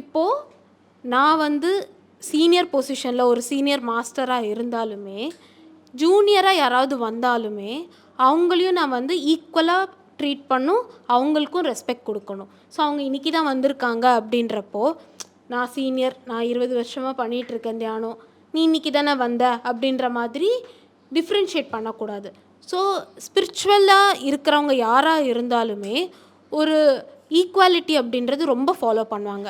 இப்போது நான் வந்து சீனியர் பொசிஷனில் ஒரு சீனியர் மாஸ்டராக இருந்தாலுமே ஜூனியராக யாராவது வந்தாலுமே அவங்களையும் நான் வந்து ஈக்குவலாக ட்ரீட் பண்ணும் அவங்களுக்கும் ரெஸ்பெக்ட் கொடுக்கணும். ஸோ அவங்க இன்றைக்கி தான் வந்திருக்காங்க அப்படின்றப்போ நான் சீனியர் நான் இருபது வருஷமாக பண்ணிகிட்ருக்கேன் தியானம். நீ இன்றைக்கி தானே வந்த அப்படின்ற மாதிரி டிஃப்ரென்ஷியேட் பண்ணக்கூடாது. ஸோ ஸ்பிரிச்சுவலாக இருக்கிறவங்க யாராக இருந்தாலுமே ஒரு ஈக்குவாலிட்டி அப்படின்றது ரொம்ப ஃபாலோ பண்ணுவாங்க.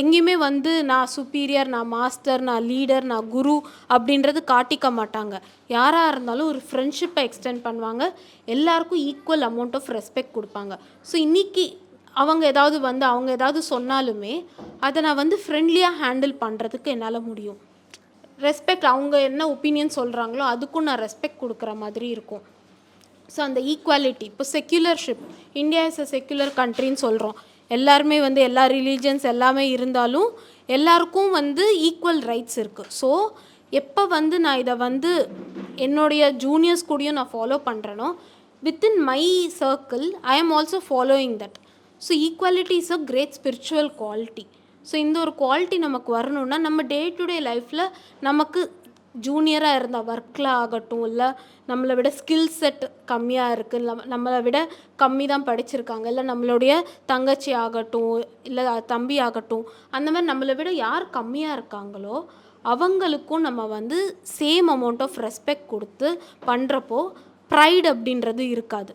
எங்கேயுமே வந்து நான் சுப்பீரியர் நான் மாஸ்டர் நான் லீடர் நான் குரு அப்படின்றது காட்டிக்க மாட்டாங்க. யாராக இருந்தாலும் ஒரு ஃப்ரெண்ட்ஷிப்பை எக்ஸ்டெண்ட் பண்ணுவாங்க. எல்லாருக்கும் ஈக்குவல் அமௌண்ட் ஆஃப் ரெஸ்பெக்ட் கொடுப்பாங்க. ஸோ இன்றைக்கி அவங்க ஏதாவது வந்து அவங்க ஏதாவது சொன்னாலுமே அதை நான் வந்து ஃப்ரெண்ட்லியாக ஹேண்டில் பண்ணுறதுக்கு என்னால் முடியும். ரெஸ்பெக்ட் அவங்க என்ன ஒப்பீனியன் சொல்கிறாங்களோ அதுக்கும் நான் ரெஸ்பெக்ட் கொடுக்குற மாதிரி இருக்கும். ஸோ அந்த ஈக்குவாலிட்டி இப்போ secularship India is a secular கண்ட்ரின்னு சொல்கிறோம் எல்லாருமே வந்து எல்லா ரிலீஜன்ஸ் எல்லாமே இருந்தாலும் எல்லாருக்கும் வந்து ஈக்குவல் ரைட்ஸ் இருக்குது ஸோ எப்போ வந்து நான் இதை வந்து என்னுடைய ஜூனியர்ஸ் கூடயும் நான் follow பண்ணுறேனோ within my circle I am also following that so equality is a great spiritual quality so இந்த ஒரு குவாலிட்டி நமக்கு வரணும்னா நம்ம டே டு டே லைஃப்பில் நமக்கு ஜூனியராக இருந்த ஒர்க்கில் ஆகட்டும் இல்லை நம்மளை விட ஸ்கில் செட் கம்மியாக இருக்குது நம்ம நம்மளை விட கம்மி தான் படிச்சிருக்காங்க இல்லை நம்மளுடைய தங்கச்சி ஆகட்டும் இல்லை தம்பி ஆகட்டும் அந்த மாதிரி நம்மளை விட யார் கம்மியாக இருக்காங்களோ அவங்களுக்கும் நம்ம வந்து சேம் அமௌண்ட் ஆஃப் ரெஸ்பெக்ட் கொடுத்து பண்ணுறப்போ ப்ரைட் அப்படின்றது இருக்காது.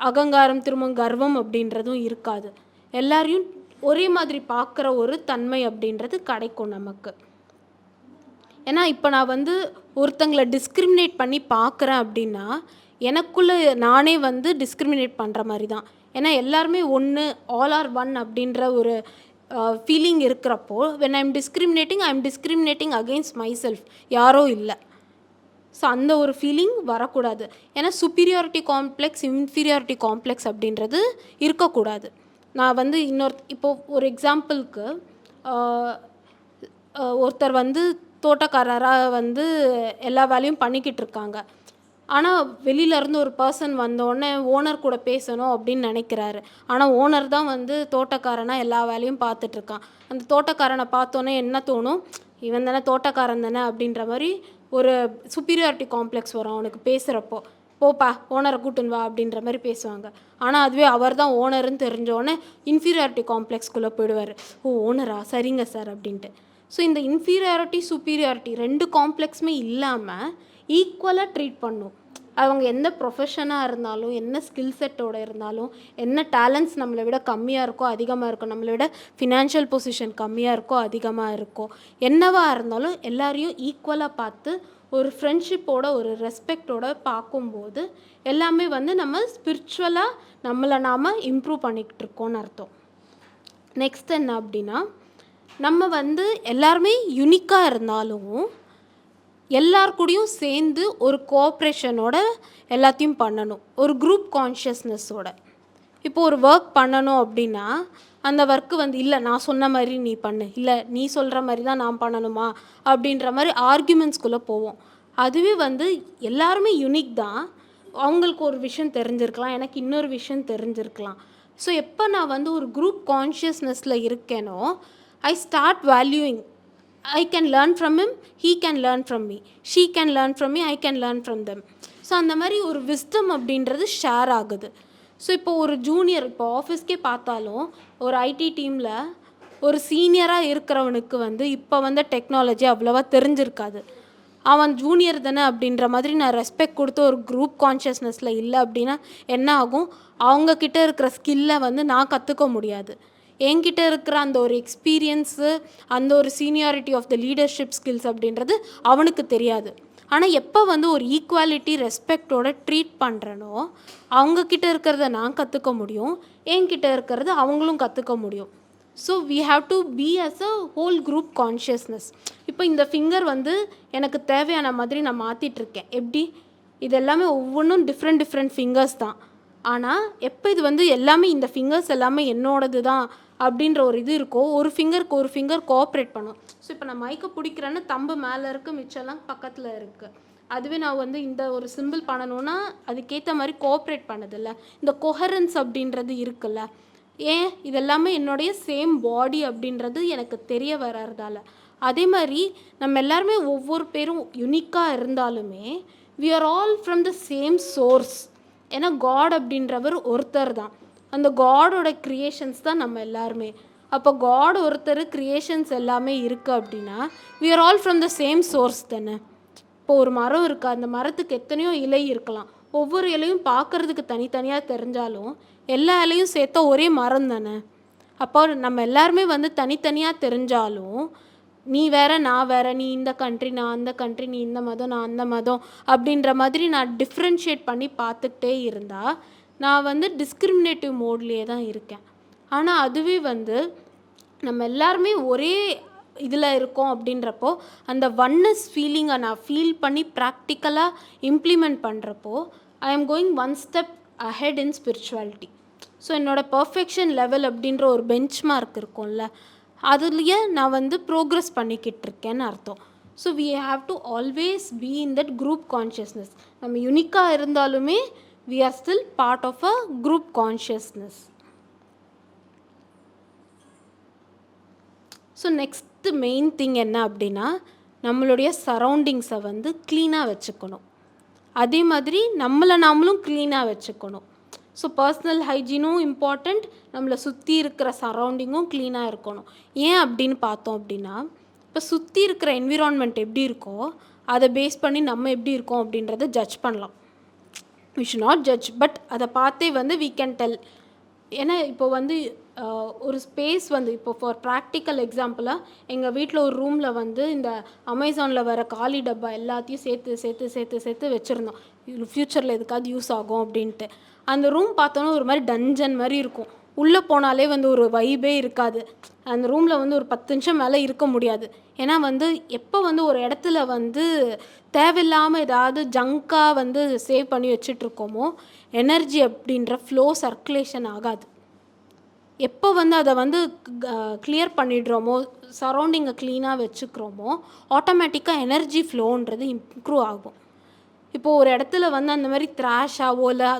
அகங்காரம் திரும்ப கர்வம் அப்படின்றதும் இருக்காது. எல்லாரையும் ஒரே மாதிரி பார்க்குற ஒரு தன்மை அப்படின்றது கிடைக்கும் நமக்கு. ஏன்னா இப்போ நான் வந்து ஒருத்தங்களை டிஸ்கிரிமினேட் பண்ணி பார்க்குறேன் அப்படின்னா எனக்குள்ளே நானே வந்து டிஸ்கிரிமினேட் பண்ணுற மாதிரி தான் ஏன்னா எல்லாருமே ஒன்று ஆல் ஆர் ஒன் அப்படின்ற ஒரு ஃபீலிங் இருக்கிறப்போ when I'm discriminating I am discriminating against myself யாரோ இல்லை. ஸோ அந்த ஒரு ஃபீலிங் வரக்கூடாது. ஏன்னா சுப்பீரியாரிட்டி காம்ப்ளெக்ஸ் இன்ஃபீரியாரிட்டி காம்ப்ளெக்ஸ் அப்படின்றது இருக்கக்கூடாது. நான் வந்து இன்னொரு இப்போது ஒரு எக்ஸாம்பிளுக்கு ஒருத்தர் வந்து தோட்டக்காரராக வந்து எல்லா வேலையும் பண்ணிக்கிட்டு இருக்காங்க. ஆனால் வெளியிலேருந்து ஒரு பர்சன் வந்தோடனே ஓனர் கூட பேசணும் அப்படின்னு நினைக்கிறாரு. ஆனால் ஓனர் தான் வந்து தோட்டக்காரனாக எல்லா வேலையும் பார்த்துட்ருக்கான் அந்த தோட்டக்காரனை பார்த்தோன்னே என்ன தோணும்? இவன் தானே தோட்டக்காரன் தானே அப்படின்ற மாதிரி ஒரு சுப்பீரியாரிட்டி காம்ப்ளெக்ஸ் வரும் அவனுக்கு பேசுகிறப்போ போப்பா ஓனரை கூட்டுன்னு வா அப்படின்ற மாதிரி பேசுவாங்க. ஆனால் அதுவே அவர் தான் ஓனருன்னு தெரிஞ்சோடனே இன்ஃபீரியாரிட்டி காம்ப்ளெக்ஸ்குள்ளே போயிடுவார். ஓ ஓனரா சரிங்க சார் அப்படின்ட்டு. ஸோ இந்த இன்ஃபீரியாரிட்டி சுப்பீரியாரிட்டி ரெண்டு காம்ப்ளெக்ஸுமே இல்லாமல் ஈக்குவலாக ட்ரீட் பண்ணும். அவங்க எந்த ப்ரொஃபஷனாக இருந்தாலும் என்ன ஸ்கில் செட்டோட இருந்தாலும் என்ன டேலண்ட்ஸ் நம்மளை விட கம்மியாக இருக்கோ அதிகமாக இருக்கோ நம்மளை விட ஃபினான்ஷியல் பொசிஷன் கம்மியாக இருக்கோ அதிகமாக இருக்கோ என்னவாக இருந்தாலும் எல்லாரையும் ஈக்குவலாக பார்த்து ஒரு ஃப்ரெண்ட்ஷிப்போட ஒரு ரெஸ்பெக்டோட பார்க்கும்போது எல்லாமே வந்து நம்ம ஸ்பிரிச்சுவலாக நம்மளை நாம் இம்ப்ரூவ் பண்ணிக்கிட்டு இருக்கோம்னு அர்த்தம். நெக்ஸ்ட் என்ன அப்படின்னா நம்ம வந்து எல்லாருமே யுனிக்காக இருந்தாலும் எல்லார் கூடயும் சேர்ந்து ஒரு கோஆப்ரேஷனோட எல்லாத்தையும் பண்ணணும். ஒரு குரூப் கான்ஷியஸ்னஸோட இப்போ ஒரு ஒர்க் பண்ணணும் அப்படின்னா அந்த ஒர்க்கு வந்து இல்லை நான் சொன்ன மாதிரி நீ பண்ணு. இல்லை நீ சொல்கிற மாதிரி தான் நான் பண்ணணுமா? அப்படின்ற மாதிரி ஆர்கியூமெண்ட்ஸ்குள்ளே போவோம். அதுவே வந்து எல்லாருமே யுனிக் தான். அவங்களுக்கு ஒரு விஷயம் தெரிஞ்சிருக்கலாம். எனக்கு இன்னொரு விஷயம் தெரிஞ்சிருக்கலாம். ஸோ எப்போ நான் வந்து ஒரு குரூப் கான்ஷியஸ்னஸில் இருக்கேனோ I start valuing I can learn from him he can learn from me she can learn from me I can learn from them. So அந்த மாதிரி ஒரு விஸ்டம் அப்படின்றது ஷேர் ஆகுது. ஸோ இப்போ ஒரு ஜூனியர் இப்போ ஆஃபீஸ்க்கே பார்த்தாலும் ஒரு ஐடி டீமில் ஒரு சீனியராக இருக்கிறவனுக்கு வந்து இப்போ வந்த டெக்னாலஜி அவ்வளோவா தெரிஞ்சிருக்காது. அவன் ஜூனியர் தானே அப்படின்ற மாதிரி நான் ரெஸ்பெக்ட் கொடுத்து ஒரு குரூப் கான்ஷியஸ்னஸில் இல்லை அப்படின்னா என்ன ஆகும்? அவங்கக்கிட்ட இருக்கிற ஸ்கில்லை வந்து நான் கற்றுக்க முடியாது. என்கிட்ட இருக்கிற அந்த ஒரு எக்ஸ்பீரியன்ஸு அந்த ஒரு seniority of the leadership skills அப்படின்றது அவனுக்கு தெரியாது. ஆனால் எப்போ வந்து ஒரு ஈக்குவாலிட்டி ரெஸ்பெக்டோட ட்ரீட் பண்ணுறனோ அவங்கக்கிட்ட இருக்கிறத நான் கற்றுக்க முடியும். என்கிட்ட இருக்கிறத அவங்களும் கற்றுக்க முடியும். So we have to be as a whole group consciousness இப்போ இந்த ஃபிங்கர் வந்து எனக்கு தேவையான மாதிரி நான் மாற்றிட்டுருக்கேன் எப்படி? இது எல்லாமே ஒவ்வொன்றும் டிஃப்ரெண்ட் டிஃப்ரெண்ட் ஃபிங்கர்ஸ் தான். ஆனால் எப்போ இது வந்து எல்லாமே இந்த ஃபிங்கர்ஸ் எல்லாமே என்னோடது தான் அப்படின்ற ஒரு இது இருக்கோ ஒரு ஃபிங்கருக்கு ஒரு ஃபிங்கர் கோஆப்ரேட் பண்ணும் ஸோ இப்போ நான் மைக்கை பிடிக்கிறேன்னு தம்பு மேலே இருக்கு மிச்சம்லாம் பக்கத்தில் இருக்குது அதுவே நான் வந்து இந்த ஒரு சிம்பிள் பண்ணணும்னா அதுக்கேற்ற மாதிரி கோஆப்ரேட் பண்ணதில்ல. இந்த கொஹரன்ஸ் அப்படின்றது இருக்குல்ல. ஏன்? இதெல்லாமே என்னுடைய சேம் பாடி அப்படின்றது எனக்கு தெரிய வர்றதால. அதே மாதிரி நம்ம எல்லாருமே ஒவ்வொரு பேரும் யுனிக்காக இருந்தாலுமே we are all from the same source ஏன்னா காட் அப்படின்றவர் ஒருத்தர் தான் அந்த காடோட க்ரியேஷன்ஸ் தான் நம்ம எல்லாருமே. அப்போ காட் ஒருத்தர் க்ரியேஷன்ஸ் எல்லாமே இருக்குது அப்படின்னா we are all from the same source தானே. இப்போ ஒரு மரம் இருக்குது அந்த மரத்துக்கு எத்தனையோ இலை இருக்கலாம். ஒவ்வொரு இலையும் பார்க்கறதுக்கு தனித்தனியாக தெரிஞ்சாலும் எல்லா இலையும் சேர்த்தா ஒரே மரம் தானே. அப்போ நம்ம எல்லாருமே வந்து தனித்தனியாக தெரிஞ்சாலும் நீ வேற நான் வேற நீ இந்த கண்ட்ரி நான் அந்த கண்ட்ரி நீ இந்த மதம் நான் அந்த மதம் அப்படின்ற மாதிரி நான் டிஃப்ரென்ஷியேட் பண்ணி பார்த்துக்கிட்டே இருந்தால் நான் வந்து டிஸ்கிரிமினேட்டிவ் மோட்லேயே தான் இருக்கேன். ஆனால் அதுவே வந்து நம்ம எல்லாருமே ஒரே இதில் இருக்கோம் அப்படின்றப்போ அந்த ஒன்னஸ் ஃபீலிங்கை நான் ஃபீல் பண்ணி ப்ராக்டிக்கலாக இம்ப்ளிமெண்ட் பண்ணுறப்போ I am going one step ahead in spirituality so என்னோடய பர்ஃபெக்ஷன் லெவல் அப்படின்ற ஒரு பெஞ்ச் மார்க் இருக்கும்ல அதுலேயே நான் வந்து ப்ரோக்ரஸ் பண்ணிக்கிட்டு இருக்கேன்னு அர்த்தம். So we have to always be in that group consciousness நம்ம யுனிக்காக இருந்தாலுமே we are still part of a group consciousness so next main thing என்ன அப்படின்னா நம்மளுடைய சரௌண்டிங்ஸை வந்து க்ளீனாக வச்சுக்கணும். அதே மாதிரி நம்மளை நாமளும் க்ளீனாக வச்சுக்கணும். ஸோ பர்சனல் ஹைஜீனும் இம்பார்ட்டண்ட் நம்மளை சுற்றி இருக்கிற சரௌண்டிங்கும் க்ளீனாக இருக்கணும். ஏன் அப்படின்னு பார்த்தோம் அப்படின்னா இப்போ சுற்றி இருக்கிற என்விரான்மெண்ட் எப்படி இருக்கோ அதை பேஸ் பண்ணி நம்ம எப்படி இருக்கோம் அப்படின்றத ஜட்ஜ் பண்ணலாம். We should not judge but அதை பார்த்தே வந்து வீ கேன் டெல் ஏன்னா இப்போ வந்து ஒரு ஸ்பேஸ் வந்து இப்போ ஃபார் ப்ராக்டிக்கல் எக்ஸாம்பிளாக எங்கள் வீட்டில் ஒரு ரூமில் வந்து இந்த அமேசானில் வர காலி டப்பா எல்லாத்தையும் சேர்த்து சேர்த்து சேர்த்து சேர்த்து வச்சுருந்தோம். ஃப்யூச்சரில் எதுக்காவது யூஸ் ஆகும் அப்படின்ட்டு. அந்த ரூம் பார்த்தோன்னா ஒரு மாதிரி டஞ்சன் மாதிரி இருக்கும். உள்ளே போனாலே வந்து ஒரு வைபே இருக்காது. அந்த ரூமில் வந்து ஒரு பத்து நிமிஷம் மேலே இருக்க முடியாது. ஏன்னா வந்து எப்போ வந்து ஒரு இடத்துல வந்து தேவையில்லாமல் ஏதாவது ஜங்காக வந்து சேவ் பண்ணி வச்சிட்ருக்கோமோ எனர்ஜி அப்படின்ற ஃப்ளோ சர்க்குலேஷன் ஆகாது. எப்போ வந்து அதை வந்து கிளியர் பண்ணிடுறோமோ சரௌண்டிங்கை க்ளீனாக வச்சுக்கிறோமோ ஆட்டோமேட்டிக்காக எனர்ஜி ஃப்ளோன்றது இம்ப்ரூவ் ஆகும். இப்போது ஒரு இடத்துல வந்து அந்த மாதிரி த்ராஷாவோ இல்லை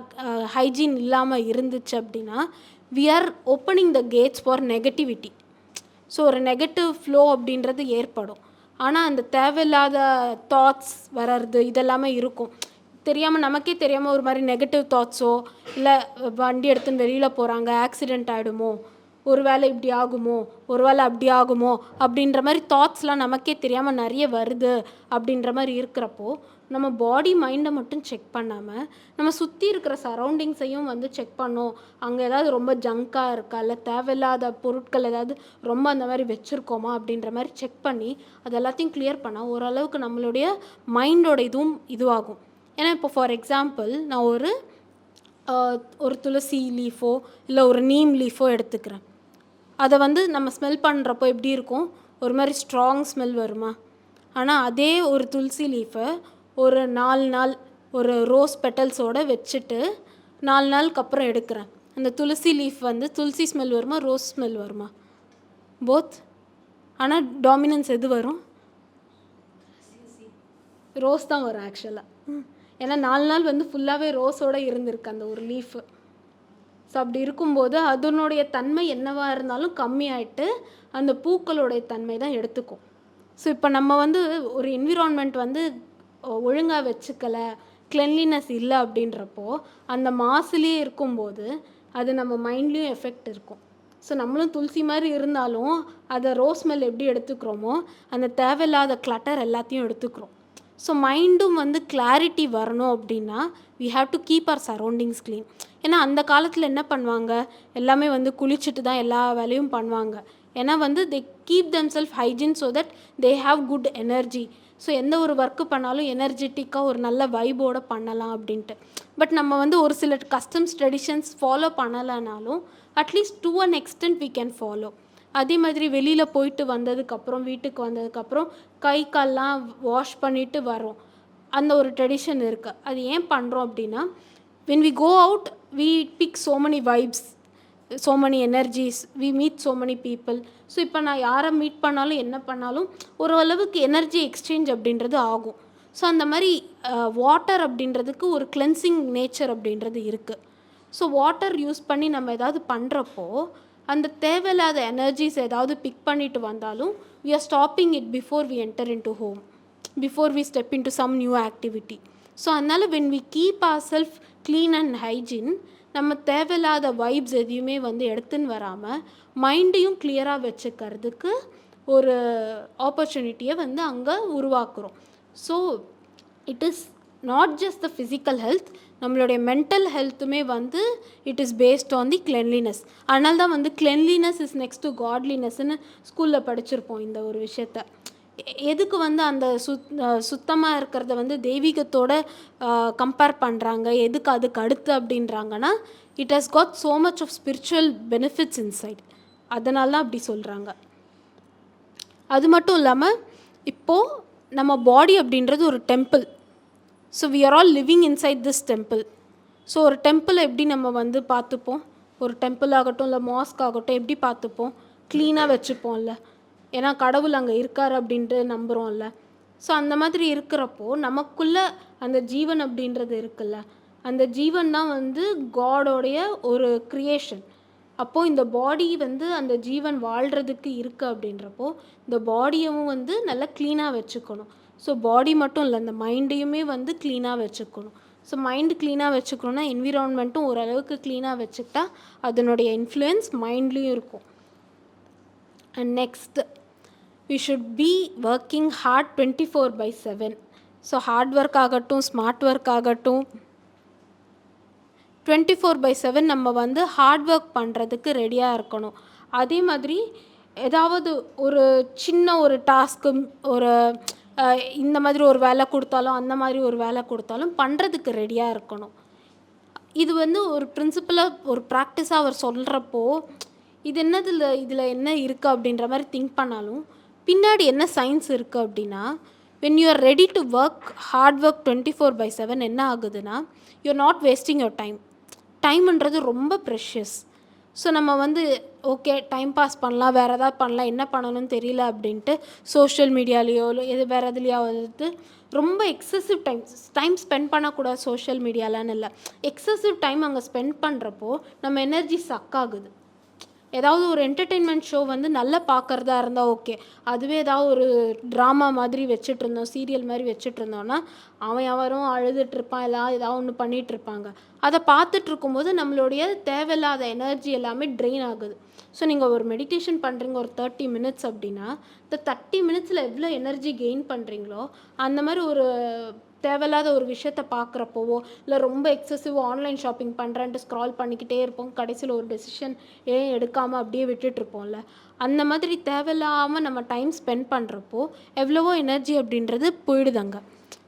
ஹைஜீன் இல்லாமல் இருந்துச்சு அப்படின்னா we are opening the gates for negativity so ஒரு நெகட்டிவ் ஃப்ளோ அப்படின்றது ஏற்படும். ஆனால் அந்த தேவையில்லாத தாட்ஸ் வர்றது இதெல்லாமே இருக்கும். தெரியாமல் நமக்கே தெரியாமல் ஒரு மாதிரி நெகட்டிவ் தாட்ஸோ இல்லை வண்டி எடுத்துன்னு வெளியில் போகிறாங்க ஆக்சிடெண்ட் ஆகிடுமோ ஒரு வேளை இப்படி ஆகுமோ? ஒரு வேளை அப்படி ஆகுமோ? அப்படின்ற மாதிரி தாட்ஸ்லாம் நமக்கே தெரியாமல் நிறைய வருது அப்படின்ற மாதிரி இருக்கிறப்போ நம்ம பாடி மைண்டை மட்டும் செக் பண்ணாமல் நம்ம சுற்றி இருக்கிற சரௌண்டிங்ஸையும் வந்து செக் பண்ணோம். அங்கே ஏதாவது ரொம்ப ஜங்காக இருக்கா? இல்லை தேவையில்லாத பொருட்கள் ஏதாவது ரொம்ப அந்த மாதிரி வச்சுருக்கோமா? அப்படின்ற மாதிரி செக் பண்ணி அது எல்லாத்தையும் கிளியர் பண்ணால் ஓரளவுக்கு நம்மளுடைய மைண்டோட இதுவும் இதுவாகும். ஏன்னா இப்போ ஃபார் எக்ஸாம்பிள் நான் ஒரு ஒரு துளசி லீஃபோ இல்லை ஒரு நீம் லீஃபோ எடுத்துக்கிறேன். அதை வந்து நம்ம ஸ்மெல் பண்ணுறப்போ எப்படி இருக்கும்? ஒரு மாதிரி ஸ்ட்ராங் ஸ்மெல் வருமா? ஆனால் அதே ஒரு துளசி லீஃபை ஒரு நாலு நாள் ஒரு ரோஸ் பெட்டல்ஸோடு வச்சுட்டு நாலு நாளுக்கு அப்புறம் எடுக்கிறேன். அந்த துளசி லீஃப் வந்து துளசி ஸ்மெல் வருமா? ரோஸ் ஸ்மெல் வருமா? போத் ஆனால் டாமினன்ஸ் எது வரும்? ரோஸ் தான் வரும் ஆக்சுவலாக ஏன்னா நாலு நாள் வந்து ஃபுல்லாகவே ரோஸோட இருந்திருக்கு அந்த ஒரு லீஃபு ஸோ அப்படி இருக்கும்போது அதனுடைய தன்மை என்னவாக இருந்தாலும் கம்மியாயிட்டு அந்த பூக்களுடைய தன்மை தான் எடுத்துக்கும். ஸோ இப்போ நம்ம வந்து ஒரு என்விரான்மெண்ட் வந்து ஒழுங்காக வச்சுக்கலை கிளென்லினஸ் இல்லை அப்படின்றப்போ அந்த மாசுலேயே இருக்கும்போது அது நம்ம மைண்ட்லேயும் எஃபெக்ட் இருக்கும். ஸோ நம்மளும் துளசி மாதிரி இருந்தாலும் அதை ரோஸ் ஸ்மெல் எப்படி எடுத்துக்கிறோமோ அந்த தேவையில்லாத கிளட்டர் எல்லாத்தையும் எடுத்துக்கிறோம். ஸோ மைண்டும் வந்து கிளாரிட்டி வரணும் அப்படின்னா we have to keep our surroundings clean ஏன்னா அந்த காலத்தில் என்ன பண்ணுவாங்க எல்லாமே வந்து குளிச்சுட்டு தான் எல்லா வேலையும் பண்ணுவாங்க ஏன்னா வந்து they keep them self hygiene so that they have good energy so எந்த ஒரு ஒர்க்கு பண்ணாலும் எனர்ஜெட்டிக்காக ஒரு நல்ல வைபோடு பண்ணலாம் அப்படின்ட்டு பட் நம்ம வந்து ஒரு சில customs traditions follow பண்ணலைனாலும் at least to an extent we can follow அதே மாதிரி வெளியில் போயிட்டு வந்ததுக்கப்புறம் வீட்டுக்கு வந்ததுக்கப்புறம் கை கால்லாம் வாஷ் பண்ணிட்டு வரோம் அந்த ஒரு ட்ரெடிஷன் இருக்குது அது ஏன் பண்ணுறோம் அப்படின்னா when we go out we pick so many vibes so many energies we meet so many people so இப்போ நான் யாரை மீட் பண்ணாலும் என்ன பண்ணாலும் ஓரளவுக்கு எனர்ஜி எக்ஸ்சேஞ்ச் அப்படின்றது ஆகும். ஸோ அந்த மாதிரி வாட்டர் அப்படின்றதுக்கு ஒரு கிளென்சிங் நேச்சர் அப்படின்றது இருக்குது ஸோ வாட்டர் யூஸ் பண்ணி நம்ம ஏதாவது பண்ணுறப்போ அந்த தேவையில்லாத எனர்ஜிஸ் ஏதாவது பிக் பண்ணிட்டு வந்தாலும் we are stopping it before we enter in to home before we step into some new activity so அதனால் when we keep our self clean and hygiene நம்ம தேவையில்லாத வைப்ஸ் எதையுமே வந்து எடுத்துன்னு வராமல் மைண்டையும் கிளியராக வச்சுக்கிறதுக்கு ஒரு ஆப்பர்ச்சுனிட்டியை வந்து அங்கே உருவாக்குறோம். So it is not just the physical health நம்மளுடைய மென்டல் ஹெல்த்துமே வந்து it is based on the cleanliness அதனால தான் வந்து கிளென்லினஸ் இஸ் நெக்ஸ்ட் டு காட்லினஸ்ன்னு ஸ்கூலில் படிச்சிருப்போம் இந்த ஒரு விஷயத்த. எதுக்கு வந்து அந்த சுத் சுத்தமாக இருக்கிறத வந்து தெய்வீகத்தோட கம்பேர் பண்ணுறாங்க எதுக்கு அதுக்கு அடுத்து அப்படின்றாங்கன்னா it has got so much of spiritual benefits inside அதனால தான் அப்படி சொல்கிறாங்க அது மட்டும் இல்லாமல் இப்போது நம்ம பாடி அப்படின்றது ஒரு temple so we are all living inside this temple so ஒரு டெம்பிளை எப்படி நம்ம வந்து பார்த்துப்போம்? ஒரு டெம்பிள் ஆகட்டும் இல்லை மாஸ்க் ஆகட்டும் எப்படி பார்த்துப்போம்? க்ளீனாக வச்சுப்போம்ல. ஏன்னா கடவுள் அங்கே இருக்கார் அப்படின்ட்டு நம்புகிறோம்ல ஸோ அந்த மாதிரி இருக்கிறப்போ நமக்குள்ளே அந்த ஜீவன் அப்படின்றது இருக்குல்ல. அந்த ஜீவன் தான் வந்து காடோடைய ஒரு க்ரியேஷன் அப்போது இந்த பாடி வந்து அந்த ஜீவன் வாழ்கிறதுக்கு இருக்குது அப்படின்றப்போ இந்த பாடியவும் வந்து நல்லா க்ளீனாக வச்சுக்கணும். ஸோ பாடி மட்டும் இல்லை இந்த மைண்டையுமே வந்து க்ளீனாக வச்சுக்கணும். ஸோ மைண்டு க்ளீனாக வச்சுக்கணுன்னா என்விரான்மெண்ட்டும் ஓரளவுக்கு க்ளீனாக வச்சுக்கிட்டா அதனுடைய இன்ஃப்ளூயன்ஸ் மைண்ட்லேயும் இருக்கும். And next we should be working hard twenty four by seven so hard work ஆகட்டும் ஸ்மார்ட் ஒர்க் ஆகட்டும். டுவெண்ட்டி ஃபோர் பை செவன் நம்ம வந்து ஹார்ட் ஒர்க் பண்ணுறதுக்கு ரெடியாக இருக்கணும். அதே மாதிரி ஏதாவது ஒரு சின்ன ஒரு டாஸ்க்கு ஒரு இந்த மாதிரி ஒரு வேலை கொடுத்தாலும் அந்த மாதிரி ஒரு வேலை கொடுத்தாலும் பண்ணுறதுக்கு ரெடியாக இருக்கணும். இது வந்து ஒரு பிரின்சிபலாக ஒரு ப்ராக்டிஸாக அவர் சொல்கிறப்போ இது என்னதில் இதில் என்ன இருக்குது அப்படின்ற மாதிரி திங்க் பண்ணாலும் பின்னாடி என்ன சயின்ஸ் இருக்குது அப்படின்னா when you are ready to work hard work twenty four by seven என்ன ஆகுதுன்னா you're not wasting your time டைம்ன்றது ரொம்ப ப்ரெஷியஸ் ஸோ நம்ம வந்து ஓகே டைம் பாஸ் பண்ணலாம் வேறு ஏதாவது பண்ணலாம் என்ன பண்ணணும்னு தெரியல அப்படின்ட்டு சோஷியல் மீடியாலேயோ இல்லை எது வேறு எதுலையாவது ரொம்ப எக்ஸசிவ் டைம் டைம் ஸ்பெண்ட் பண்ணக்கூடாது சோஷியல் மீடியாலான்னு இல்லை. எக்ஸசிவ் டைம் அங்கே ஸ்பெண்ட் பண்ணுறப்போ நம்ம எனர்ஜி சக் ஆகுது. ஏதாவது ஒரு என்டர்டெயின்மெண்ட் ஷோ வந்து நல்லா பார்க்குறதா இருந்தால் ஓகே அதுவே ஏதாவது ஒரு ட்ராமா மாதிரி வச்சுட்டு இருந்தோம் சீரியல் மாதிரி வச்சுட்டு இருந்தோம்னா அவன் எவரும் அழுதுட்டு இருப்பான் எல்லாம் ஏதாவது ஒன்று பண்ணிட்டு இருப்பாங்க. அதை பார்த்துட்டு இருக்கும்போது நம்மளுடைய தேவையில்லாத எனர்ஜி எல்லாமே ட்ரெயின் ஆகுது. ஸோ நீங்கள் ஒரு மெடிடேஷன் பண்ணுறீங்க ஒரு தேர்ட்டி மினிட்ஸ் அப்படின்னா இந்த தேர்ட்டி மினிட்ஸில் எவ்வளோ எனர்ஜி கெயின் பண்ணுறீங்களோ அந்த மாதிரி ஒரு தேவையில்லாத ஒரு விஷயத்த பார்க்குறப்போவோ இல்லை ரொம்ப எக்ஸசிவ் ஆன்லைன் ஷாப்பிங் பண்ணுறேன்ட்டு ஸ்க்ரால் பண்ணிக்கிட்டே இருப்போம். கடைசியில் ஒரு டெசிஷன் ஏன் எடுக்காமல் அப்படியே விட்டுட்டு இருப்போம்ல. அந்த மாதிரி தேவையில்லாமல் நம்ம டைம் ஸ்பெண்ட் பண்ணுறப்போ எவ்வளவோ எனர்ஜி அப்படின்றது போயிடுதாங்க.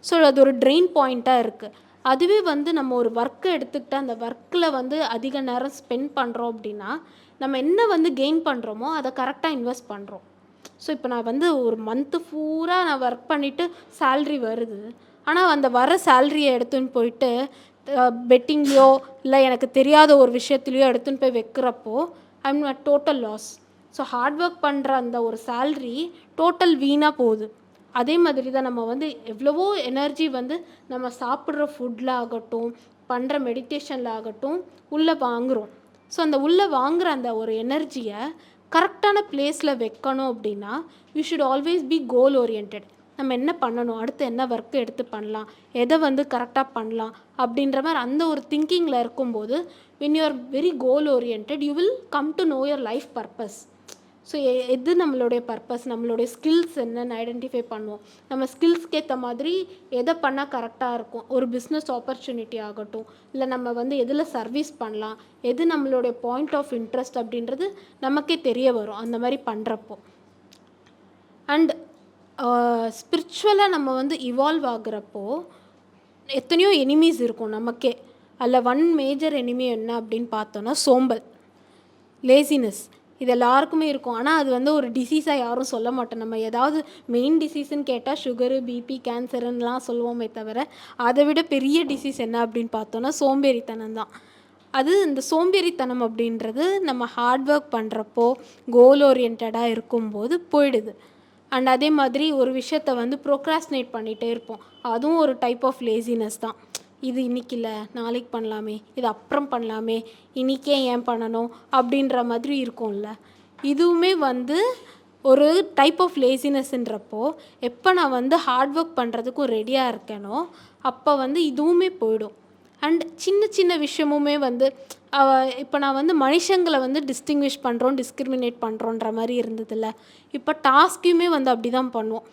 ஸோ அது ஒரு ட்ரெயின் பாயிண்ட்டாக இருக்குது அதுவே வந்து நம்ம ஒரு ஒர்க்கை எடுத்துக்கிட்டு அந்த ஒர்க்கில் வந்து அதிக நேரம் ஸ்பெண்ட் பண்ணுறோம் அப்படின்னா நம்ம என்ன வந்து கெயின் பண்ணுறோமோ அதை கரெக்டாக இன்வெஸ்ட் பண்ணுறோம் ஸோ இப்போ நான் வந்து ஒரு மந்த்து பூரா நான் ஒர்க் பண்ணிவிட்டு சேல்ரி வருது. ஆனால் அந்த வர சேல்ரியை எடுத்துன்னு போயிட்டு பெட்டிங்லேயோ இல்லை எனக்கு தெரியாத ஒரு விஷயத்துலையோ எடுத்துன்னு போய் வைக்கிறப்போ I'm a total loss so hard work பண்ணுற அந்த ஒரு சேல்ரி டோட்டல் வீணாக போகுது. அதே மாதிரி தான் நம்ம வந்து எவ்வளவோ எனர்ஜி வந்து நம்ம சாப்பிட்ற ஃபுட்டில் ஆகட்டும் பண்ணுற மெடிடேஷனில் ஆகட்டும் உள்ளே வாங்குகிறோம் ஸோ அந்த உள்ளே வாங்குகிற அந்த ஒரு எனர்ஜியை கரெக்டான பிளேஸில் வைக்கணும் அப்படின்னா you should always be goal orient நம்ம என்ன பண்ணணும்? அடுத்து என்ன ஒர்க்கு எடுத்து பண்ணலாம்? எதை வந்து கரெக்டாக பண்ணலாம்? அப்படின்ற மாதிரி அந்த ஒரு திங்கிங்கில் இருக்கும்போது when you are very goal orient you will come to know your life purpose so எது நம்மளுடைய பர்பஸ் நம்மளுடைய ஸ்கில்ஸ் என்னன்னு ஐடென்டிஃபை பண்ணுவோம். நம்ம ஸ்கில்ஸ்க்கு ஏற்ற மாதிரி எதை பண்ணால் கரெக்டாக இருக்கும்? ஒரு பிஸ்னஸ் ஆப்பர்ச்சுனிட்டி ஆகட்டும். இல்லை நம்ம வந்து எதில் சர்வீஸ் பண்ணலாம்? எது நம்மளுடைய பாயிண்ட் ஆஃப் இன்ட்ரெஸ்ட் அப்படின்றது நமக்கே தெரிய வரும். அந்த மாதிரி பண்ணுறப்போ அண்ட் ஸ்பிரிச்சுவலாக நம்ம வந்து இவால்வ் ஆகுறப்போ எத்தனையோ எனிமீஸ் இருக்கும் நமக்கே. அதில் ஒன் மேஜர் எனிமி என்ன அப்படின்னு பார்த்தோன்னா சோம்பல் லேசினஸ் இது எல்லாருக்குமே இருக்கும். ஆனால் அது வந்து ஒரு டிசீஸாக யாரும் சொல்ல மாட்டோம். நம்ம ஏதாவது மெயின் டிசீஸ்ன்னு கேட்டால் சுகரு பிபி கேன்சருன்னெலாம் சொல்லுவோமே தவிர அதை விட பெரிய டிசீஸ் என்ன அப்படின்னு பார்த்தோன்னா சோம்பேறித்தனம் தான். அது இந்த சோம்பேறித்தனம் அப்படின்றது நம்ம ஹார்ட் ஒர்க் பண்ணுறப்போ கோல் ஓரியன்டாக இருக்கும்போது போயிடுது. அண்ட் அதே மாதிரி ஒரு விஷயத்த வந்து ப்ரோக்ராஸ்னேட் பண்ணிகிட்டே இருப்போம். அதுவும் ஒரு டைப் ஆஃப் லேசினஸ் தான். இது இன்னைக்கு இல்லை நாளைக்கு பண்ணலாமே இது அப்புறம் பண்ணலாமே இன்றைக்கே ஏன் பண்ணணும் அப்படின்ற மாதிரி இருக்கும்ல. இதுவுமே வந்து ஒரு டைப் ஆஃப் லேசினஸ்ன்றப்போ எப்போ நான் வந்து ஹார்ட் ஒர்க் பண்ணுறதுக்கும் ரெடியாக இருக்கேனோ அப்போ வந்து இதுவுமே போயிடும். அண்ட் சின்ன சின்ன விஷயமுமே வந்து இப்போ நான் வந்து மனுஷங்களை வந்து டிஸ்டிங்விஷ் பண்ணுறோம் டிஸ்கிரிமினேட் பண்ணுறோன்ற மாதிரி இருந்ததில்ல. இப்போ டாஸ்க்கையுமே வந்து அப்படி தான் பண்ணுவோம்.